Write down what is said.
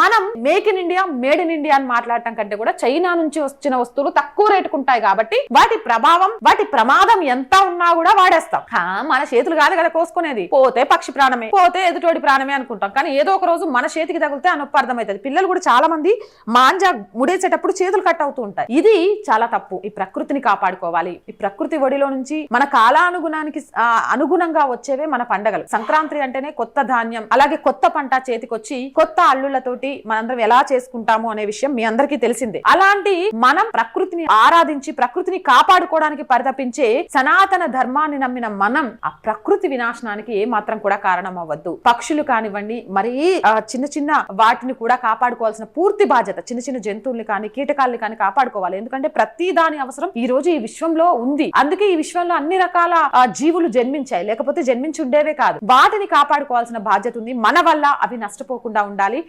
మనం make in India made in India అని మాట్లాడటం కంటే కూడా చైనా నుంచి వచ్చిన వస్తువులు తక్కువ రేటుకు ఉంటాయి కాబట్టి వాటి ప్రభావం వాటి ప్రమాదం ఎంత ఉన్నా కూడా వాడేస్తాం. హా, మన చేతులు కాదు కదా కోసుకునేది. పోతే పక్షి ప్రాణమే పోతే ఎదుటోడి ప్రాణమే అనుకుంటాం. కానీ ఏదో ఒక రోజు మన చేతికి తగిలితే అనొప్ప అర్థమవుతుంది. పిల్లలు కూడా చాలా మంది మాంజా ముడేసేటప్పుడు చేతులు కట్ అవుతూ ఉంటాయి. ఇది చాలా తప్పు. ఈ ప్రకృతిని కాపాడుకోవాలి. ఈ ప్రకృతి ఒడిలో నుంచి మన కాలానుగుణానికి అనుగుణంగా వచ్చేవే మన పండగలు. సంక్రాంతి అంటేనే కొత్త ధాన్యం అలాగే కొత్త పంట చేతికొచ్చి కొత్త అల్లుళ్ళతోటి మనందరం ఎలా చేసుకుంటాము అనే విషయం మీ అందరికీ తెలిసిందే. అలాంటి మనం ప్రకృతిని ఆరాధించి ప్రకృతిని కాపాడుకోవడానికి పరితపించే సనాతన ధర్మాన్ని నమ్మిన మనం ఆ ప్రకృతి వినాశనానికి ఏ మాత్రం కూడా కారణం అవ్వద్దు. పక్షులు కానివ్వండి మరీ ఆ, చిన్న చిన్న వాటిని కూడా కాపాడుకోవాల్సిన పూర్తి బాధ్యత చిన్న చిన్న జంతువుల్ని కానీ కీటకాల్ని కానీ కాపాడుకోవాలి. ఎందుకంటే ప్రతి దాని అవసరం ఈ రోజు ఈ విశ్వంలో ఉంది. అందుకే ఈ విశ్వంలో అన్ని రకాల జీవులు జన్మించాయి. లేకపోతే జన్మించి ఉండేవే కాదు. వాటిని కాపాడుకోవాల్సిన బాధ్యత ఉంది. మన వల్ల అవి నష్టపోకుండా ఉండాలి.